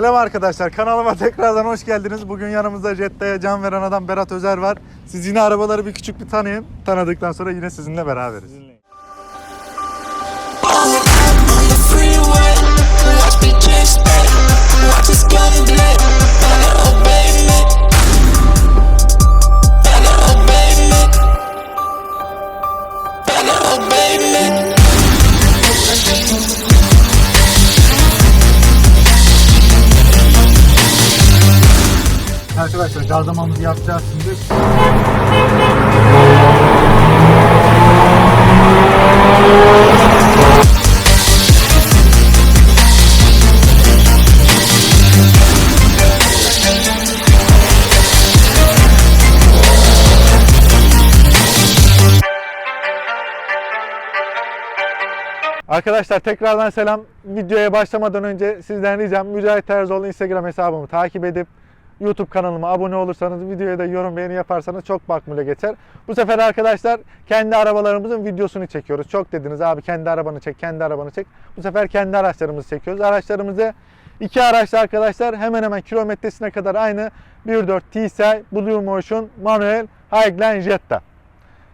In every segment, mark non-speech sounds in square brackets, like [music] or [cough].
Selam arkadaşlar kanalıma tekrardan hoş geldiniz. Bugün yanımızda Jetta'ya can veren adam Berat Özer var. Siz yine arabaları bir küçük bir tanıyın. Tanıdıktan sonra yine sizinle beraberiz. on Arkadaşlar gazlamamızı yapacağız şimdi. Arkadaşlar tekrardan selam. Videoya başlamadan önce sizden ricam Mücahit Erzoğlu Instagram hesabımı takip edip YouTube kanalıma abone olursanız videoya da yorum beğeni yaparsanız çok makbule geçer. Bu sefer arkadaşlar kendi arabalarımızın videosunu çekiyoruz. Çok dediniz abi kendi arabanı çek, kendi arabanı çek. Bu sefer kendi araçlarımızı çekiyoruz. Araçlarımızı iki araçlı arkadaşlar hemen hemen kilometresine kadar aynı 1.4 TSI Blue Motion Manuel Highline Jetta.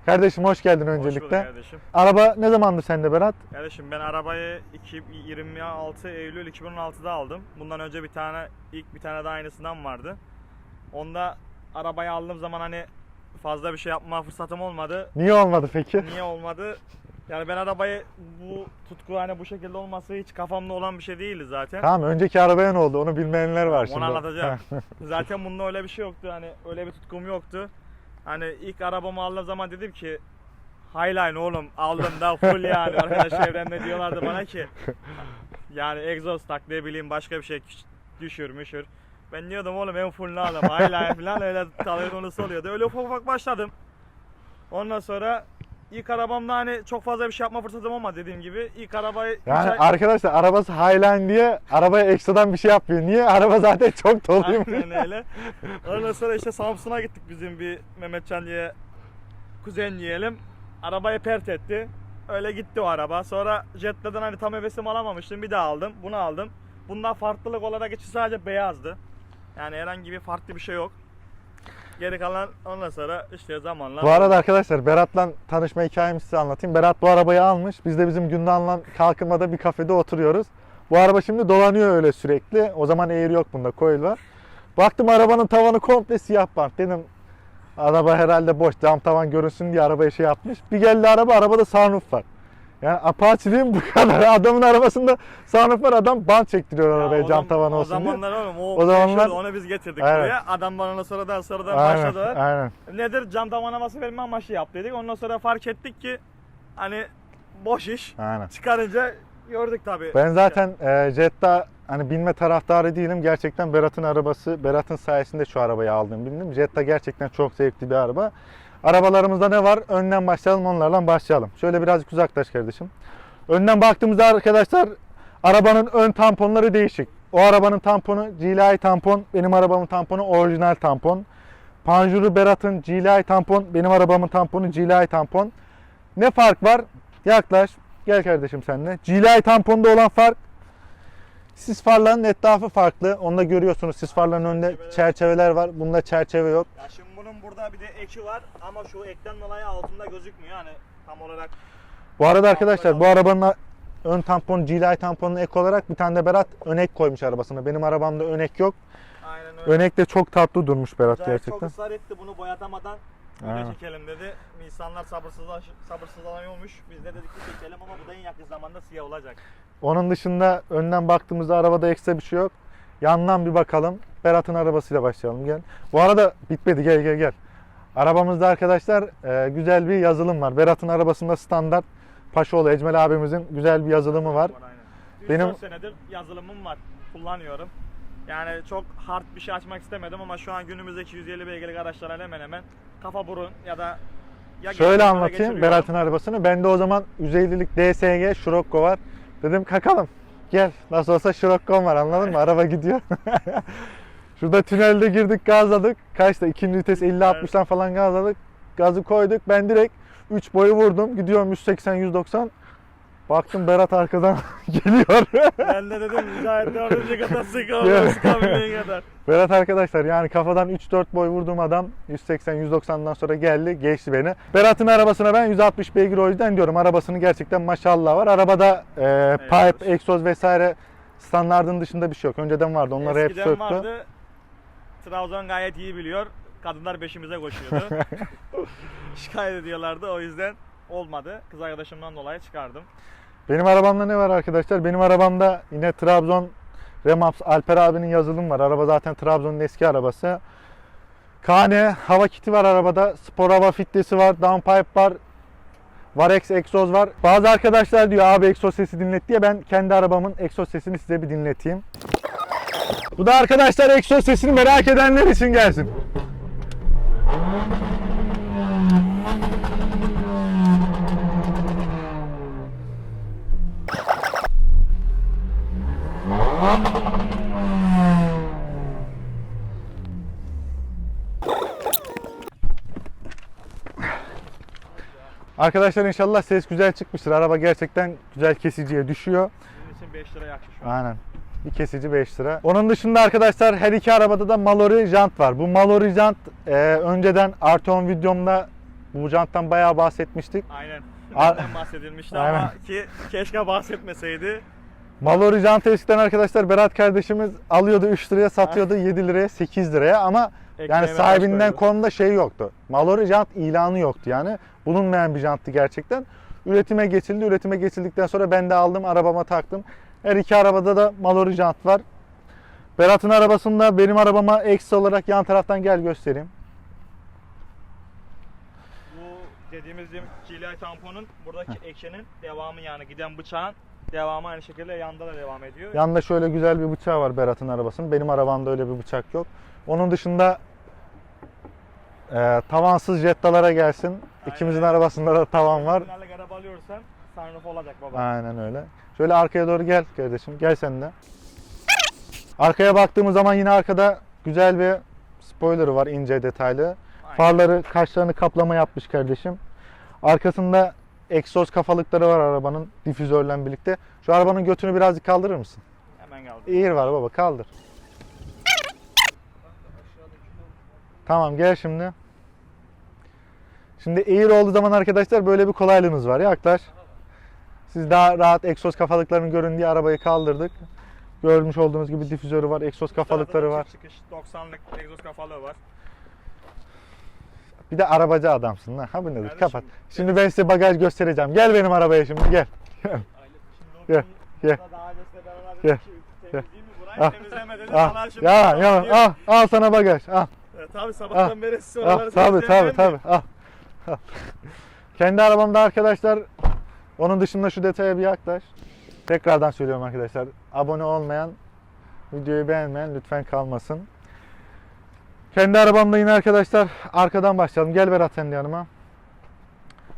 Kardeşim hoş geldin Hoş öncelikle. kardeşim. Araba ne zamandı sende Berat? Kardeşim ben arabayı 2 26 Eylül 2016'da aldım. Bundan önce bir tane ilk bir tane daha aynısından vardı. Onda arabayı aldığım zaman hani fazla bir şey yapma fırsatım olmadı. Niye olmadı peki? Niye olmadı? Yani ben arabayı bu tutku hani bu şekilde olması hiç kafamda olan bir şey değildi zaten. Tamam önceki arabaya ne oldu onu bilmeyenler var Onu şimdi. anlatacağım. [laughs] Zaten bunda öyle bir şey yoktu. Hani öyle bir tutkum yoktu. Hani ilk arabamı aldığım zaman dedim ki Highline oğlum aldım da full yani. [laughs] Arkadaş çevremde diyorlardı bana ki yani egzoz tak ne bileyim başka bir şey düşür müşür. Ben diyordum oğlum en full aldım. Highline falan öyle talep konusu oluyordu. Öyle ufak ufak başladım. Ondan sonra ilk arabamda hani çok fazla bir şey yapma fırsatım olmadı dediğim gibi. ilk arabayı Yani ay- arkadaşlar arabası Highline diye arabaya ekstradan bir şey yapmıyor. Niye? Araba zaten [laughs] çok doluymuş. Aynen öyle. Ondan sonra işte Samsun'a gittik bizim bir Mehmetcan diye kuzen diyelim. Arabayı pert etti. Öyle gitti o araba. Sonra Jetta'dan hani tam hevesimi alamamıştım. Bir daha aldım. Bunu aldım. Bundan farklılık olarak içi sadece beyazdı. Yani herhangi bir farklı bir şey yok. Geri kalan ondan sonra işte zamanla Bu arada arkadaşlar Berat'la tanışma hikayemizi size anlatayım. Berat bu arabayı almış. Biz de bizim Gündoğan'la kalkınmada bir kafede oturuyoruz. Bu araba şimdi dolanıyor öyle sürekli. O zaman eğri yok bunda, coil var. Baktım arabanın tavanı komple siyah bant. Dedim araba herhalde boş. Cam tavan görünsün diye arabaya şey yapmış. Bir geldi araba, arabada sunroof var. Yani Apache'liğin bu kadar. [laughs] Adamın arabasında sunroof var. Adam bant çektiriyor Ya arabaya o cam tavan o olsun diye. zamanlar oğlum o, O o zamanlar- onu biz getirdik Aynen. buraya. Adam bana sonradan sonradan Aynen, başladı. aynen. Nedir cam tavan havası verme amaçlı yap dedik. Ondan sonra fark ettik ki hani boş iş. Aynen. Çıkarınca gördük tabii. Ben zaten e, Jetta hani binme taraftarı değilim. Gerçekten Berat'ın arabası, Berat'ın sayesinde şu arabayı aldım bindim. Jetta gerçekten çok zevkli bir araba. Arabalarımızda ne var? Önden başlayalım onlarla başlayalım. Şöyle birazcık uzaklaş kardeşim. Önden baktığımızda arkadaşlar arabanın ön tamponları değişik. O arabanın tamponu GLI tampon, benim arabamın tamponu orijinal tampon. Panjuru Berat'ın GLI tampon, benim arabamın tamponu GLI tampon. Ne fark var? Yaklaş. Gel kardeşim senle. GLI tamponda olan fark sis farlarının etrafı farklı. Onu da görüyorsunuz. Sis farların önünde Çerçeveler. çerçeveler var. Bunda çerçeve yok. Bunun burada bir de eki var ama şu ekten dolayı altında gözükmüyor yani tam olarak. Bu arada arkadaşlar bu arabanın ön tampon GLI tamponuna ek olarak bir tane de Berat önek koymuş arabasına. Benim arabamda önek yok. Aynen öyle. Önek de çok tatlı durmuş Berat Mücahit gerçekten. çok ısrar etti bunu boyatamadan öyle Aynen. çekelim dedi. İnsanlar sabırsızlaş, sabırsızlanıyormuş. Biz de dedik ki çekelim ama bu da en yakın zamanda siyah olacak. Onun dışında önden baktığımızda arabada ekstra bir şey yok. Yandan bir bakalım. Berat'ın arabasıyla başlayalım gel. Bu arada bitmedi gel gel gel. Arabamızda arkadaşlar e, güzel bir yazılım var. Berat'ın arabasında standart Paşaoğlu Ecmel abimizin güzel bir yazılımı var. Benim- senedir yazılımım var. Kullanıyorum. Yani çok hard bir şey açmak istemedim ama şu an günümüzdeki 150 beygirlik araçlara hemen hemen kafa burun ya da ya Şöyle anlatayım. Berat'ın arabasını. Bende o zaman 150'lik DSG Scirocco var. Dedim kakalım. Gel. Nasıl olsa Scirocco'm var anladın mı? Araba gidiyor. [laughs] Şurada tünelde girdik gazladık. Kaçta? İkinci vites 50-60'dan falan gazladık. Gazı koyduk. Ben direkt 3 boyu vurdum. Gidiyorum 180-190. Baktım Berat arkadan [laughs] geliyor. Ben de dedim mücahit dördüncü kata Ya. sıkalım sıkabildiği kadar. Berat arkadaşlar yani kafadan 3-4 boy vurduğum adam 180-190'dan sonra geldi geçti beni. Berat'ın arabasına ben 160 beygir o yüzden diyorum arabasının gerçekten maşallah var. Arabada e, pipe, egzoz vesaire standardın dışında bir şey yok. Önceden vardı onları hep Eskiden söktü. vardı. Trabzon gayet iyi biliyor. Kadınlar peşimize koşuyordu. [laughs] Şikayet ediyorlardı o yüzden olmadı. Kız arkadaşımdan dolayı çıkardım. Benim arabamda ne var arkadaşlar? Benim arabamda yine Trabzon Remaps Alper abinin yazılım var. Araba zaten Trabzon'un eski arabası. Kane hava kiti var arabada. Spor hava filtresi var. Downpipe var. Varex egzoz var. Bazı arkadaşlar diyor abi egzoz sesi dinlet diye. Ben kendi arabamın egzoz sesini size bir dinleteyim. Bu da arkadaşlar egzoz sesini merak edenler için gelsin. Arkadaşlar inşallah ses güzel çıkmıştır. Araba gerçekten güzel kesiciye düşüyor. Sizin için 5 lira an. Aynen. Bir kesici 5 lira. Onun dışında arkadaşlar her iki arabada da Mallory jant var. Bu Mallory jant e, önceden Arteon videomda bu janttan bayağı bahsetmiştik. Aynen. Benden bahsedilmişti Aynen. ama ki keşke bahsetmeseydi. Mallory jantı eskiden arkadaşlar Berat kardeşimiz alıyordu 3 liraya satıyordu 7 liraya 8 liraya ama yani Ekmeğime taş sahibinden konuda şey yoktu. Mallory jant ilanı yoktu yani. Bulunmayan bir janttı gerçekten. Üretime geçildi. Üretime geçildikten sonra ben de aldım arabama taktım. Her iki arabada da Mallory jant var. Berat'ın arabasında benim arabama eksi olarak yan taraftan gel göstereyim. Bu dediğimiz GLI tamponun buradaki ekşenin devamı yani giden bıçağın devamı aynı şekilde yanda da devam ediyor. Yanında şöyle güzel bir bıçağı var Berat'ın arabasının. Benim arabamda öyle bir bıçak yok. Onun dışında e, tavansız jettalara gelsin. İkimizin Aynen. arabasında da tavan var. Finallik araba alıyorsan sunroof olacak baba. Aynen öyle. Şöyle arkaya doğru gel kardeşim. Gel sen de. Arkaya baktığımız zaman yine arkada güzel bir spoiler'ı var ince detaylı. Aynen. Farları kaşlarını kaplama yapmış kardeşim. Arkasında egzoz kafalıkları var arabanın difüzörle birlikte. Şu arabanın götünü birazcık kaldırır mısın? Hemen geldi. Eğir var baba kaldır. Tamam gel şimdi. Şimdi eğir olduğu zaman arkadaşlar böyle bir kolaylığınız var. Yaklaş. Siz daha rahat egzoz kafalıklarını görün diye arabayı kaldırdık. Görmüş olduğunuz gibi difüzörü var, egzoz kafalıkları var. Çıkış 90'lık egzoz kafalığı var. Bir de arabacı adamsın lan. Ha bu nedir? Kardeşim, Kapat. Şimdi ben size bagaj göstereceğim. Gel benim arabaya şimdi gel. Gel, gel, gel, temizleyeyim mi burayı Ah, dedi. Ah, Sana şimdi ya ya diyor. al, al sana bagaj. Al. Evet, tabii sabahtan beri siz Ah, tabii temizleyen tabii. ben Al. Al. Kendi arabamda arkadaşlar onun dışında şu detaya bir yaklaş. Tekrardan söylüyorum arkadaşlar. Abone olmayan, videoyu beğenmeyen lütfen kalmasın. Kendi arabamda yine arkadaşlar arkadan başlayalım. Gel Berat sen yanıma.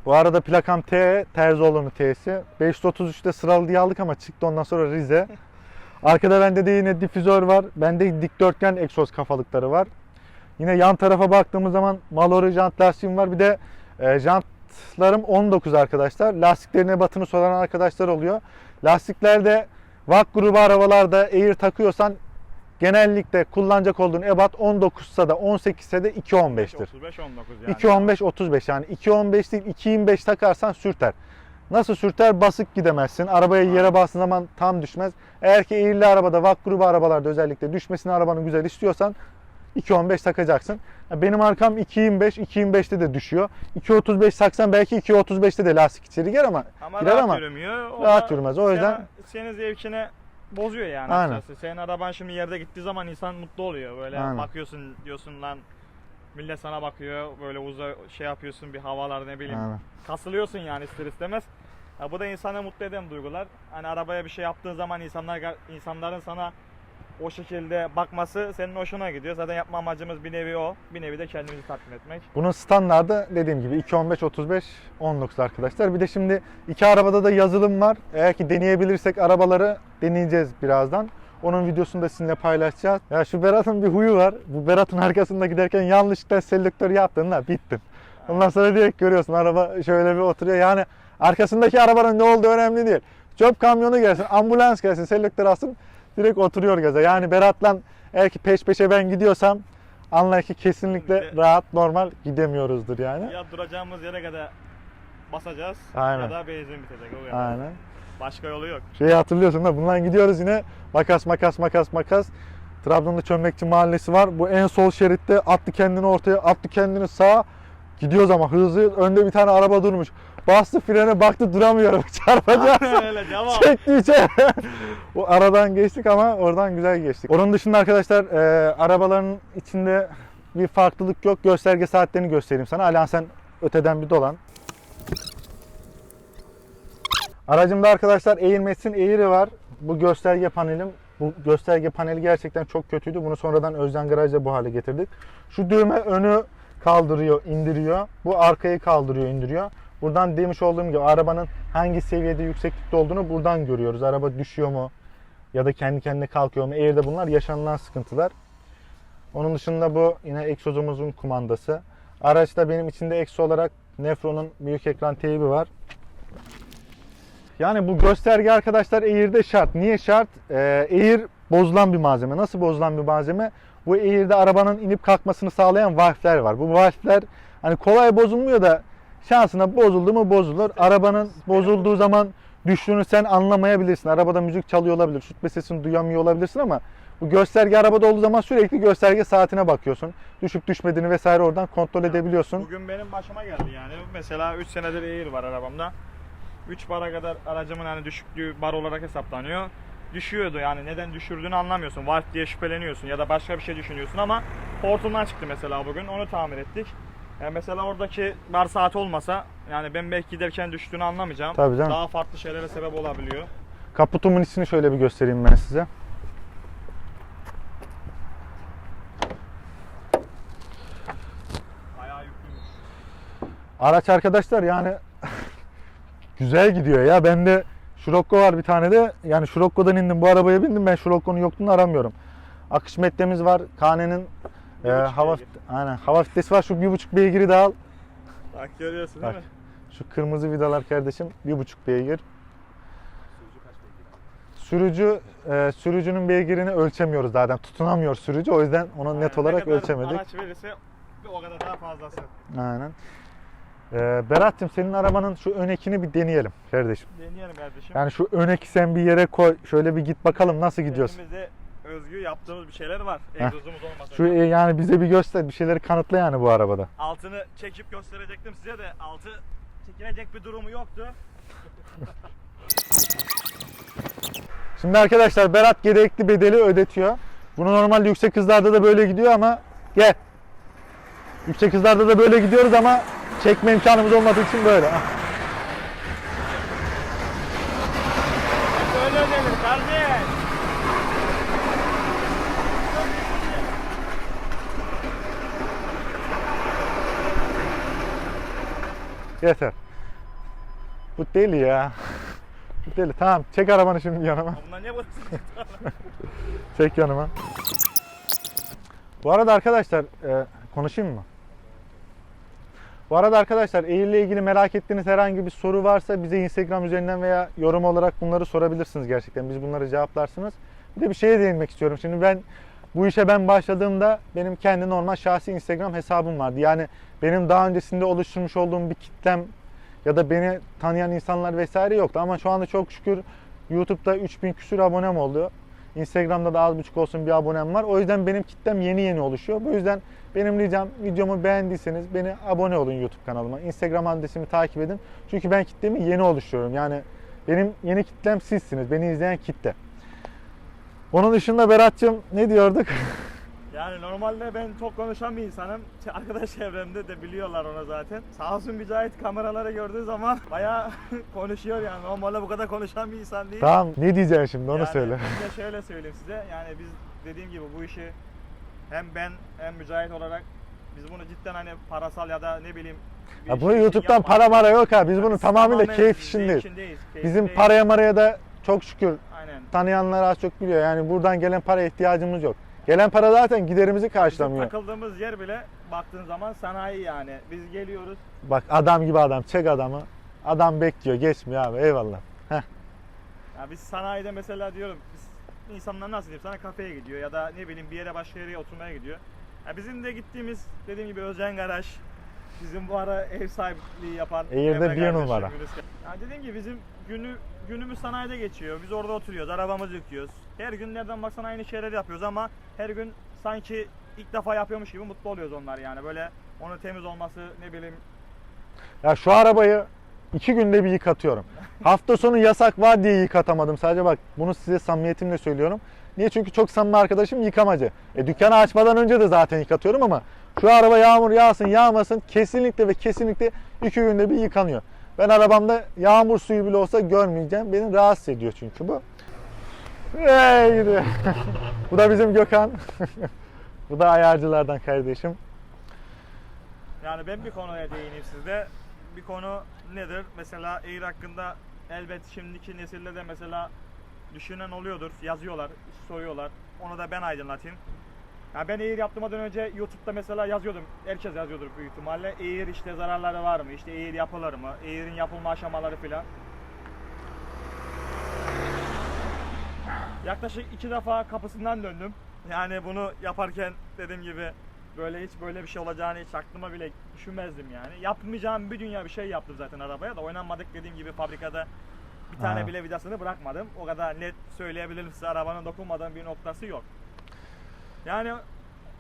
Bu arada plakam T, Terzioğlu'nun T'si. 533'te sıralı diye aldık ama çıktı ondan sonra Rize. Arkada bende de yine difüzör var. Bende dikdörtgen egzoz kafalıkları var. Yine yan tarafa baktığımız zaman Mallory jant lastiğim var. Bir de e, jantlarım 19 arkadaşlar. Lastiklerine batını soran arkadaşlar oluyor. Lastiklerde VAK grubu arabalarda Air takıyorsan genellikle kullanacak olduğun ebat 19'sa da 18'se de 2.15'tir. 35 19 yani. 2.15 35 yani 2.15 değil 2.25 takarsan sürter. Nasıl sürter? Basık gidemezsin. Arabaya yere bastığın zaman tam düşmez. Eğer ki eğrili arabada, VAK grubu arabalarda özellikle düşmesini arabanın güzel istiyorsan 2.15 takacaksın. Benim arkam 2.25, 2.25'te de düşüyor. 2.35 taksan belki 2.35'te de lastik içeri girer ama Ama girer rahat ama yürümüyor. O rahat yürümez. O yüzden senin zevkine bozuyor yani Aynen. açıkçası. Senin araban şimdi yerde gittiği zaman insan mutlu oluyor. Böyle Aynen. bakıyorsun diyorsun lan millet sana bakıyor. Böyle uza şey yapıyorsun bir havalar ne bileyim. Aynen. Kasılıyorsun yani ister istemez. Ya bu da insanı mutlu eden duygular. Hani arabaya bir şey yaptığın zaman insanlar insanların sana o şekilde bakması senin hoşuna gidiyor. Zaten yapma amacımız bir nevi o. Bir nevi de kendimizi tatmin etmek. Bunun standardı dediğim gibi 2.15 35 19 arkadaşlar. Bir de şimdi iki arabada da yazılım var. Eğer ki deneyebilirsek arabaları deneyeceğiz birazdan. Onun videosunu da sizinle paylaşacağız. Ya şu Berat'ın bir huyu var. Bu Berat'ın arkasında giderken yanlışlıkla selektör yaptın la bittin. Ondan sonra direkt görüyorsun araba şöyle bir oturuyor. Yani arkasındaki arabanın ne olduğu önemli değil. Çöp kamyonu gelsin, ambulans gelsin, selektör alsın direkt oturuyor gaza. Yani Berat'la eğer ki peş peşe ben gidiyorsam anla ki kesinlikle Bize- rahat normal gidemiyoruzdur yani. Ya duracağımız yere kadar basacağız Aynen. ya da benzin bitecek o kadar. Aynen. Başka yolu yok. Şeyi hatırlıyorsun da bundan gidiyoruz yine makas makas makas makas. Trabzon'da Çömlekçi Mahallesi var. Bu en sol şeritte attı kendini ortaya, attı kendini sağa. Gidiyoruz ama hızlı. Önde bir tane araba durmuş. Bastı frene baktı duramıyorum. [laughs] Çarpacağız. Öyle devam. [laughs] Çekti içeri. o aradan geçtik ama oradan güzel geçtik. Onun dışında arkadaşlar e, arabaların içinde bir farklılık yok. Gösterge saatlerini göstereyim sana. Alan sen öteden bir dolan. Aracımda arkadaşlar Airmets'in Air'i var. Bu gösterge panelim. Bu gösterge paneli gerçekten çok kötüydü. Bunu sonradan Özden Garaj'da bu hale getirdik. Şu düğme önü kaldırıyor, indiriyor. Bu arkayı kaldırıyor, indiriyor. Buradan demiş olduğum gibi arabanın hangi seviyede yükseklikte olduğunu buradan görüyoruz. Araba düşüyor mu ya da kendi kendine kalkıyor mu? Air'de bunlar yaşanılan sıkıntılar. Onun dışında bu yine egzozumuzun kumandası. Araçta benim içinde eksi olarak Nefron'un büyük ekran teybi var. Yani bu gösterge arkadaşlar Air'de şart. Niye şart? Ee, Air bozulan bir malzeme. Nasıl bozulan bir malzeme? Bu Air'de arabanın inip kalkmasını sağlayan valfler var. Bu valfler hani kolay bozulmuyor da şansına bozuldu mu bozulur. Arabanın bozulduğu zaman düştüğünü sen anlamayabilirsin. Arabada müzik çalıyor olabilir. Şutme sesini duyamıyor olabilirsin ama bu gösterge arabada olduğu zaman sürekli gösterge saatine bakıyorsun. Düşüp düşmediğini vesaire oradan kontrol edebiliyorsun. Bugün benim başıma geldi yani. Mesela 3 senedir Air var arabamda. 3 bara kadar aracımın hani düşüklüğü bar olarak hesaplanıyor. Düşüyordu yani neden düşürdüğünü anlamıyorsun. Valve diye şüpheleniyorsun ya da başka bir şey düşünüyorsun ama hortumdan çıktı mesela bugün onu tamir ettik. Yani mesela oradaki bar saati olmasa yani ben belki giderken düştüğünü anlamayacağım. Tabii canım. Daha farklı şeylere sebep olabiliyor. Kaputumun içini şöyle bir göstereyim ben size. Bayağı yüklüymüş. Araç arkadaşlar yani [laughs] güzel gidiyor ya. Bende Scirocco var bir tane de. Yani Scirocco'dan indim bu arabaya bindim. Ben Scirocco'nun yokluğunu aramıyorum. Akış metremiz var. Kane'nin e, buçuk hava beygir. aynen hava filtresi var. Şu bir buçuk beygiri de al. Bak görüyorsun değil Bak. mi? Şu kırmızı vidalar kardeşim bir buçuk beygir. Sürücü e, sürücünün beygirini ölçemiyoruz zaten. Tutunamıyor sürücü. O yüzden onu net ne olarak kadar ölçemedik. Araç verirse o kadar daha fazlası. Aynen. Ee, Berat'cığım senin arabanın şu ön ekini bir deneyelim kardeşim. Deneyelim kardeşim. Yani şu ön eki sen bir yere koy. Şöyle bir git bakalım nasıl gidiyorsun. Kendimize özgü yaptığımız bir şeyler var. Egzozumuz olmasa. Şu e, yani bize bir göster. Bir şeyleri kanıtla yani bu arabada. Altını çekip gösterecektim size de altı çekilecek bir durumu yoktu. [laughs] Şimdi arkadaşlar Berat gerekli bedeli ödetiyor. Bunu normalde yüksek hızlarda da böyle gidiyor ama gel. Yüksek hızlarda da böyle gidiyoruz ama çekme imkanımız olmadığı için böyle. Ah. Öyle denir kardeş. Yeter. Bu deli ya. Bu deli. Tamam çek arabanı şimdi yanıma. Bunlar niye burası? [laughs] Çek yanıma. Bu arada arkadaşlar e, konuşayım mı? Bu arada arkadaşlar Air ile ilgili merak ettiğiniz herhangi bir soru varsa bize Instagram üzerinden veya yorum olarak bunları sorabilirsiniz gerçekten. Biz bunları cevaplarsınız. Bir de bir şeye değinmek istiyorum. Şimdi ben bu işe ben başladığımda benim kendi normal şahsi Instagram hesabım vardı. Yani benim daha öncesinde oluşturmuş olduğum bir kitlem ya da beni tanıyan insanlar vesaire yoktu. Ama şu anda çok şükür YouTube'da 3000 küsür abonem oldu. Instagram'da da az buçuk olsun bir abonem var. O yüzden benim kitlem yeni yeni oluşuyor. Bu yüzden benim ricam videomu beğendiyseniz beni abone olun YouTube kanalıma. Instagram adresimi takip edin. Çünkü ben kitlemi yeni oluşturuyorum. Yani benim yeni kitlem sizsiniz. Beni izleyen kitle. Onun dışında Berat'cığım ne diyorduk? [laughs] Yani normalde ben çok konuşan bir insanım. Arkadaş çevremde de biliyorlar onu zaten. Sağ olsun Mücahit kameraları gördüğü zaman [laughs] bayağı [laughs] konuşuyor yani. Normalde bu kadar konuşan bir insan değil. tamam ne diyeceksin şimdi onu yani söyle. Bir de şöyle söyleyeyim size. Yani biz dediğim gibi bu işi hem ben hem Mücahit olarak biz bunu cidden hani parasal ya da ne bileyim bir Ya bunu için YouTube'dan yapmadık. para mara yok ha. Biz bunu Yani tamamıyla tamamen keyif içindeyiz, keyif Bizim paraya maraya da çok şükür. Tanıyanlar az çok biliyor. Yani buradan gelen paraya ihtiyacımız yok. Gelen para zaten giderimizi Bizim karşılamıyor. takıldığımız yer bile baktığın zaman sanayi yani. Biz geliyoruz. Bak adam gibi adam. Çek adamı. Adam bekliyor. Geçmiyor abi. Eyvallah. Ya biz sanayide mesela diyorum biz insanlar nasıl diyeyim sana kafeye gidiyor ya da ne bileyim bir yere başka yere oturmaya gidiyor. Ya bizim de gittiğimiz dediğim gibi Özcan Garaj bizim bu ara ev sahipliği yapan Eğir'de Emre bir kardeşim, numara. Ya dediğim gibi bizim günü günümüz sanayide geçiyor. Biz orada oturuyoruz, arabamızı yıkıyoruz. Her gün nereden baksan aynı şeyleri yapıyoruz ama her gün sanki ilk defa yapıyormuş gibi mutlu oluyoruz onlar yani. Böyle onun temiz olması ne bileyim Ya şu arabayı iki günde bir yıkatıyorum. [laughs] Hafta sonu yasak var diye yıkatamadım. Sadece bak bunu size samimiyetimle söylüyorum. Niye? Çünkü çok samimi arkadaşım yıkamacı. E, dükkanı açmadan önce de zaten yıkatıyorum ama şu araba yağmur yağsın yağmasın kesinlikle ve kesinlikle iki günde bir yıkanıyor. Ben arabamda yağmur suyu bile olsa görmeyeceğim. Beni rahatsız ediyor çünkü bu. Hey gidi. [laughs] bu da bizim Gökhan. [laughs] bu da ayarcılardan kardeşim. Yani ben bir konuya değineyim sizde. Bir konu nedir? Mesela Air hakkında elbet şimdiki nesilde de mesela düşünen oluyordur. Yazıyorlar, soruyorlar. Onu da ben aydınlatayım. Yani ben Air yaptırmadan önce YouTube'da mesela yazıyordum. Herkes yazıyordur büyük ihtimalle. Air işte zararları var mı? İşte Air yapılır mı? Air'in yapılma aşamaları filan. Yaklaşık iki defa kapısından döndüm. Yani bunu yaparken dediğim gibi böyle hiç böyle bir şey olacağını hiç aklıma bile düşünmezdim yani. Yapmayacağım bir dünya bir şey yaptım zaten arabaya da oynanmadık dediğim gibi fabrikada bir tane Ha. bile vidasını bırakmadım. O kadar net söyleyebilirim size arabanın dokunmadığım bir noktası yok. Yani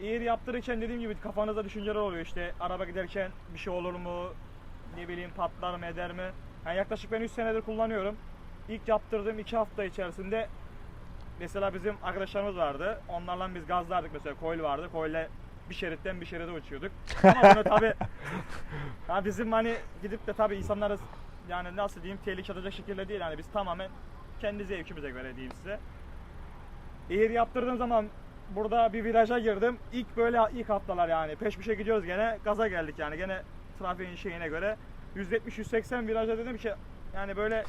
Air yaptırırken dediğim gibi kafanızda düşünceler oluyor. İşte araba giderken bir şey olur mu? Ne bileyim patlar mı eder mi? Yani yaklaşık ben 3 senedir kullanıyorum. İlk yaptırdığım 2 hafta içerisinde mesela bizim arkadaşlarımız vardı. Onlarla biz gazlardık mesela. Coil vardı. Coil'le bir şeritten bir şeride uçuyorduk. Ama bunu tabi ha [laughs] bizim hani gidip de tabi insanları yani nasıl diyeyim tehlike atacak şekilde değil. Yani biz tamamen kendi zevkimize göre diyeyim size. Eğer yaptırdığım zaman burada bir viraja girdim. İlk böyle ilk haftalar yani peş peşe gidiyoruz gene gaza geldik yani gene trafiğin şeyine göre 170-180 viraja dedim ki yani böyle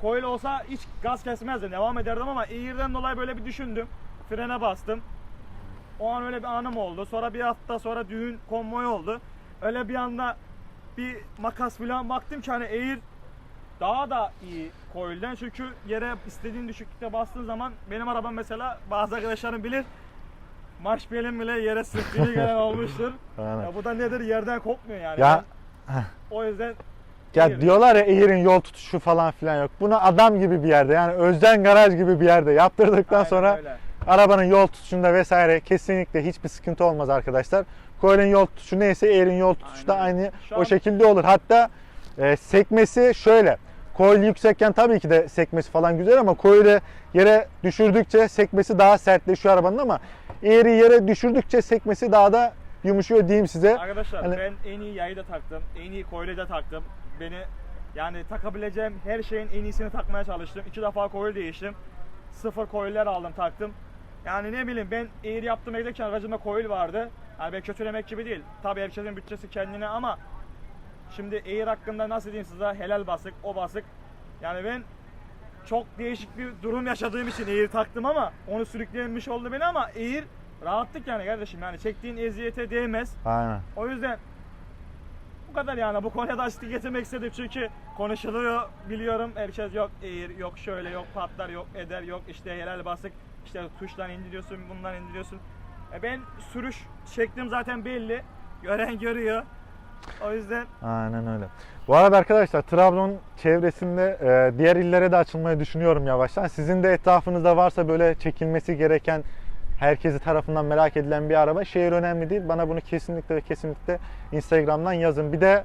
coil olsa hiç gaz kesmezdim devam ederdim ama Air'den dolayı böyle bir düşündüm. Frene bastım. O an öyle bir anım oldu. Sonra bir hafta sonra düğün konvoyu oldu. Öyle bir anda bir makas falan baktım ki hani Air daha da iyi coil'den çünkü yere istediğin düşüklükte bastığın zaman benim arabam mesela bazı arkadaşlarım bilir marş belim bile yere sürttüğünü [laughs] gelen olmuştur. Aynen. Ya bu da nedir yerden kopmuyor yani. Ya- Ben o yüzden Ya Air. diyorlar ya Air'in yol tutuşu falan filan yok. Bunu adam gibi bir yerde yani Özden Garaj gibi bir yerde yaptırdıktan aynen sonra öyle. arabanın yol tutuşunda vesaire kesinlikle hiçbir sıkıntı olmaz arkadaşlar. Coil'in yol tutuşu neyse Air'in yol tutuşu da Aynen. aynı Şu o an- şekilde olur. Hatta e, sekmesi şöyle. Coil yüksekken tabii ki de sekmesi falan güzel ama coil'i yere düşürdükçe sekmesi daha sertleşiyor arabanın ama Air'i yere düşürdükçe sekmesi daha da yumuşuyor diyeyim size. Arkadaşlar Hani- ben en iyi yayı da taktım. En iyi coil'i de taktım. Beni yani takabileceğim her şeyin en iyisini takmaya çalıştım. İki defa coil değiştim. Sıfır coil'ler aldım taktım. Yani ne bileyim ben Air yaptım giderken aracımda coil vardı. Yani ben kötülemek gibi değil. Tabii herkesin bütçesi kendine ama şimdi Air hakkında nasıl diyeyim size helal basık o basık. Yani ben çok değişik bir durum yaşadığım için Air taktım ama onu sürüklemiş oldu beni ama Air rahatlık yani kardeşim yani çektiğin eziyete değmez. Aynen. O yüzden bu kadar yani bu konuya da açıklık getirmek istedim çünkü konuşuluyor biliyorum herkes yok eğir yok şöyle yok patlar yok eder yok işte helal basık işte tuştan indiriyorsun bundan indiriyorsun. E ben sürüş şeklim zaten belli gören görüyor o yüzden Aynen öyle. Bu arada arkadaşlar Trabzon çevresinde e, diğer illere de açılmayı düşünüyorum yavaştan. Sizin de etrafınızda varsa böyle çekilmesi gereken herkesi tarafından merak edilen bir araba şehir önemli değil. Bana bunu kesinlikle ve kesinlikle Instagram'dan yazın. Bir de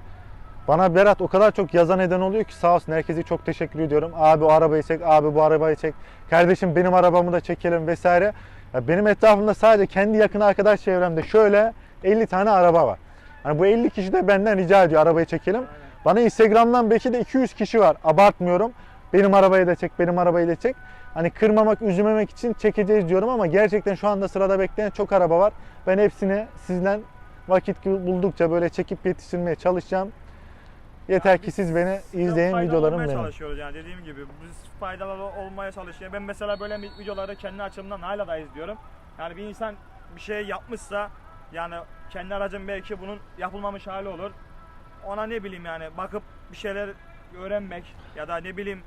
bana Berat o kadar çok yazan neden oluyor ki sağ olsun herkese çok teşekkür ediyorum. Abi o arabayı çek, abi bu arabayı çek. Kardeşim benim arabamı da çekelim vesaire. Ya benim etrafımda sadece kendi yakın arkadaş çevremde şöyle 50 tane araba var. Hani bu 50 kişi de benden rica ediyor arabayı çekelim. Bana Instagram'dan belki de 200 kişi var. Abartmıyorum. Benim arabayı da çek, benim arabayı da çek. Hani kırmamak, üzmemek için çekeceğiz diyorum ama gerçekten şu anda sırada bekleyen çok araba var. Ben hepsini sizden vakit buldukça böyle çekip yetiştirmeye çalışacağım. Yeter Yani ki siz beni izleyin videolarım benim. çalışıyoruz yani dediğim gibi biz faydalı olmaya çalışıyoruz. Ben mesela böyle videoları kendi açımdan hala da izliyorum. Yani bir insan bir şey yapmışsa Yani kendi aracım belki bunun yapılmamış hali olur. Ona ne bileyim yani bakıp bir şeyler öğrenmek ya da ne bileyim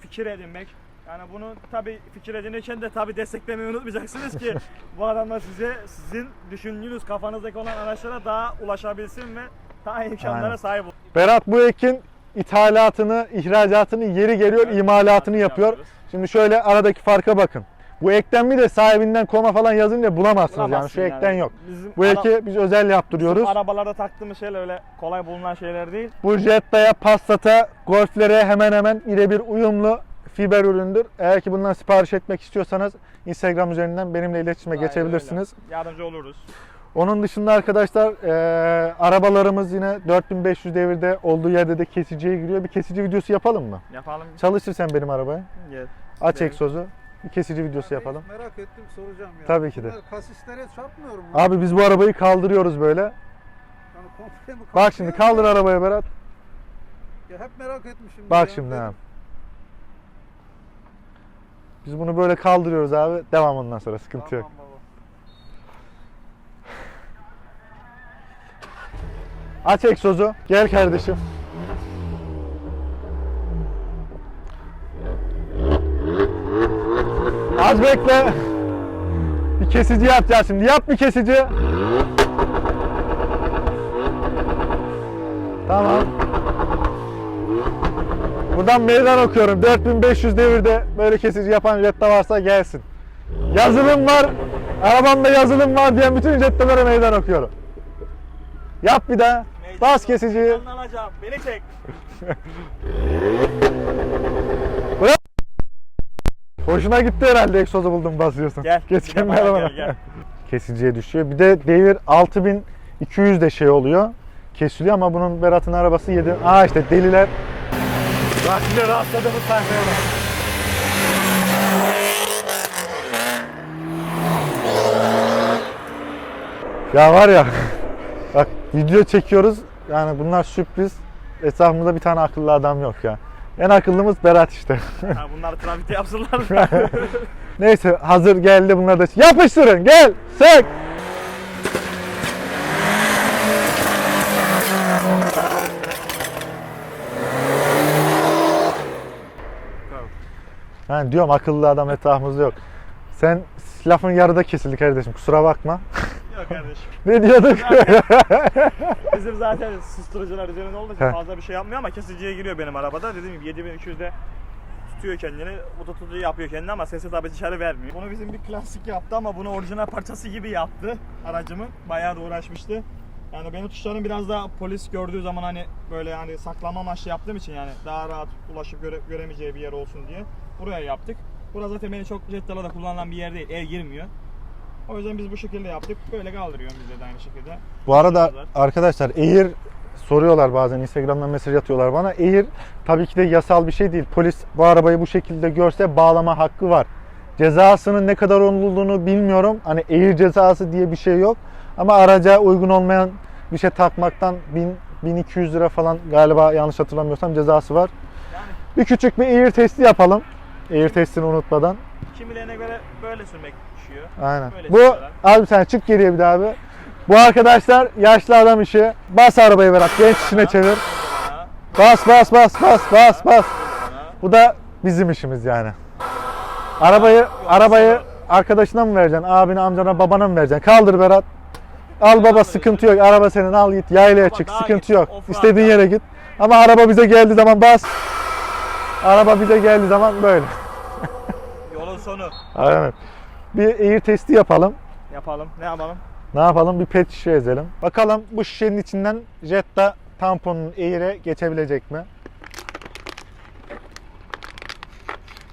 fikir edinmek. Yani bunu tabi fikir edinirken de tabi desteklemeyi unutmayacaksınız ki [laughs] bu adamlar size sizin düşündüğünüz kafanızdaki olan araçlara daha ulaşabilsin ve daha imkanlara Aynen. sahip olsun. Berat bu ekin ithalatını, ihracatını yeri geliyor, imalatını yapıyor. yapıyoruz. Şimdi şöyle aradaki farka bakın. Bu ekten bir de sahibinden koma falan yazınca bulamazsınız yani. Şu yani. ekten yok. Bizim Bu ara- eki biz özel yaptırıyoruz. bizim arabalarda taktığımız şeyler öyle kolay bulunan şeyler değil. Bu Jetta'ya, Passat'a, Golf'lere hemen hemen birebir uyumlu fiber üründür. Eğer ki bundan sipariş etmek istiyorsanız Instagram üzerinden benimle iletişime Aynen geçebilirsiniz. öyle. Yardımcı oluruz. Onun dışında arkadaşlar eee, arabalarımız yine 4500 devirde olduğu yerde de kesiciye giriyor. Bir kesici videosu yapalım mı? Yapalım. Çalışır sen benim arabaya. Gel. Aç egzozu. Kesici videosu yapalım. Merak ettim soracağım ya. Tabii ki de. Bunlar kasislere çarpmıyor mu? Abi biz bu arabayı kaldırıyoruz böyle. Yani komple mi Bak şimdi kalkıyor kaldır ya? arabayı Berat. Ya hep merak etmişim. Bak ya. şimdi abi. Biz bunu böyle kaldırıyoruz abi. Devam ondan sonra sıkıntı yok. Tamam baba. Aç egzozu. Gel kardeşim. Az bekle. Bir kesici yapacağız şimdi. Yap bir kesici. Tamam. Buradan meydan okuyorum. 4500 devirde böyle kesici yapan Jetta varsa gelsin. Yazılım var. Arabamda yazılım var diyen bütün Jetta'lara meydan okuyorum. Yap bir daha. Bas kesiciyi. Beni çek. [laughs] Hoşuna gitti herhalde egzozu buldum basıyorsun. Gel. Geç Gel gel, gel. Kesiciye düşüyor. Bir de devir 6200 de şey oluyor. Kesiliyor ama bunun Berat'ın arabası 7. Aa işte deliler. Bak yine rastladığımız sahneye bak. Ya var ya [laughs] bak video çekiyoruz yani bunlar sürpriz etrafımızda bir tane akıllı adam yok ya. En akıllımız Berat işte. Ha, bunları trafikte yapsınlar. [laughs] Neyse hazır geldi bunlar da yapıştırın gel sök. Ben diyorum akıllı adam etrafımızda yok. Sen lafın yarıda kesildi kardeşim kusura bakma. [laughs] Yok kardeşim. ne diyorduk? Bizim zaten susturucular üzerinde olduğu için fazla bir şey yapmıyor ama kesiciye giriyor benim arabada. Dediğim gibi 7200'de tutuyor kendini. Bu da tutuyor yapıyor kendini ama sesi tabii dışarı vermiyor. Bunu bizim bir klasik yaptı ama bunu orijinal parçası gibi yaptı aracımın. Bayağı da uğraşmıştı. Yani benim tuşlarım biraz daha polis gördüğü zaman hani böyle hani saklama amaçlı yaptığım için yani daha rahat ulaşıp göre- göremeyeceği bir yer olsun diye buraya yaptık. Burası zaten beni çok Jetta'da da kullanılan bir yer değil. El girmiyor. O yüzden biz bu şekilde yaptık. Böyle kaldırıyorum bize de aynı şekilde. Bu arada arkadaşlar Air soruyorlar bazen Instagram'dan mesaj atıyorlar bana. Air tabii ki de yasal bir şey değil. Polis bu arabayı bu şekilde görse bağlama hakkı var. Cezasının ne kadar olduğunu bilmiyorum. Hani Air cezası diye bir şey yok. Ama araca uygun olmayan bir şey takmaktan 1000 1200 lira falan galiba yanlış hatırlamıyorsam cezası var. Yani Bir küçük bir Air testi yapalım. Air testini unutmadan. kimilerine göre böyle sürmek düşüyor. Aynen. Böyle Bu çıkıyorlar. abi sen çık geriye bir daha abi. Bu arkadaşlar yaşlı adam işi. Bas arabayı Berat. Genç işine çevir. Bas bas bas bas bas bas. Bu da bizim işimiz yani. Arabayı arabayı arkadaşına mı vereceksin? Abine, amcana, babana mı vereceksin? Kaldır Berat. Al baba sıkıntı yok. Araba senin al git. Yaylaya çık. daha Sıkıntı git. yok. Offroad İstediğin yere git. Ama araba bize geldiği zaman bas. Araba bize geldiği zaman böyle. Yolun sonu. Aynen. Bir air testi yapalım. Yapalım. Ne yapalım? Ne yapalım? Bir pet şişe ezelim. Bakalım bu şişenin içinden Jetta tamponun air'e geçebilecek mi?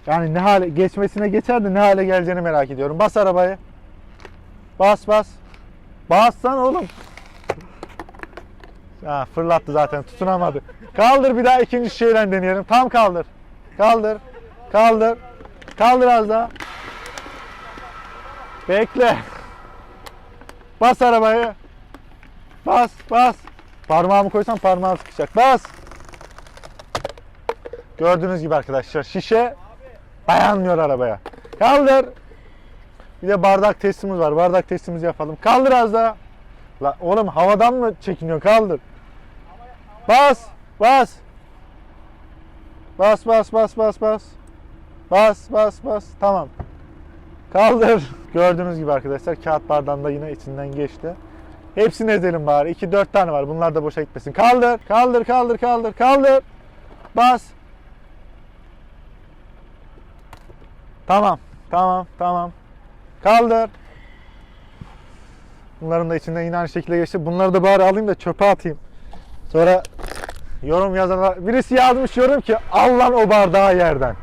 Yani ne hale geçmesine geçer de ne hale geleceğini merak ediyorum. Bas arabayı. Bas bas. Bassan oğlum. Ha, fırlattı zaten tutunamadı. Kaldır bir daha ikinci şişeyle deneyelim. Tam kaldır. Kaldır. Kaldır. Kaldır az daha. Bekle. Bas arabayı. Bas bas. Parmağımı koysam parmağım sıkacak. Bas. Gördüğünüz gibi arkadaşlar şişe dayanmıyor arabaya. Kaldır. Bir de bardak testimiz var. Bardak testimizi yapalım. Kaldır az daha. La oğlum havadan mı çekiniyor? Kaldır. Bas. Bas. Bas bas bas bas bas. Bas bas bas. Tamam. Kaldır. Gördüğünüz gibi arkadaşlar kağıt bardağında yine içinden geçti. Hepsini ezelim bari. 2-4 tane var. Bunlar da boşa gitmesin. Kaldır. Kaldır kaldır kaldır kaldır. Bas. Tamam. Tamam. Tamam. Kaldır. Bunların da içinden yine aynı şekilde geçti. Bunları da bari alayım da çöpe atayım. Sonra yorum yazanlar birisi yazmış yorum ki al lan o bardağı yerden.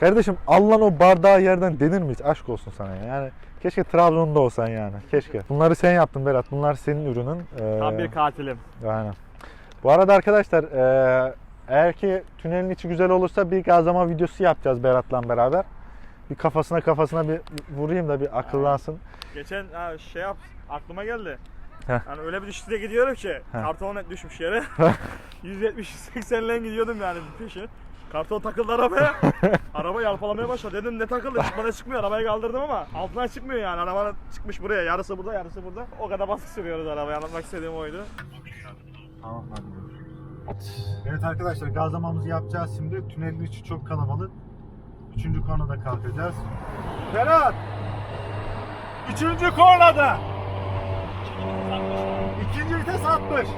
Kardeşim al lan o bardağı yerden denir mi hiç? Aşk olsun sana ya. Yani keşke Trabzon'da olsan yani. Keşke. Bunları sen yaptın Berat. Bunlar senin ürünün. Ee, Tam bir katilim. Aynen. Bu arada arkadaşlar eee, eğer ki tünelin içi güzel olursa bir gazlama videosu yapacağız Berat'la beraber. Bir kafasına kafasına bir vurayım da bir akıllansın. Geçen ha, şey yap aklıma geldi. Heh. Yani öyle bir düşüşte gidiyorum ki karton net düşmüş yere. [laughs] [laughs] 170-180 ile gidiyordum yani peşin. Karton takıldı arabaya. [laughs] Araba yalpalamaya başladı. Dedim ne takıldı çıkmana çıkmıyor. Arabayı kaldırdım ama altından çıkmıyor yani. Araba çıkmış buraya. Yarısı burada yarısı burada. O kadar baskı sürüyoruz arabaya. Anlatmak istediğim oydu. Tamam Evet arkadaşlar gazlamamızı yapacağız şimdi. Tünelin içi çok kalabalık. Üçüncü konuda kalkacağız. Berat! Üçüncü kornada! İkinci vites 60.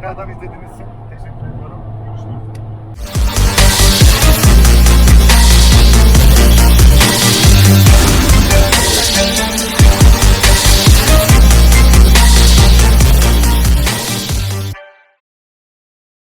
Tekrardan ediyorum.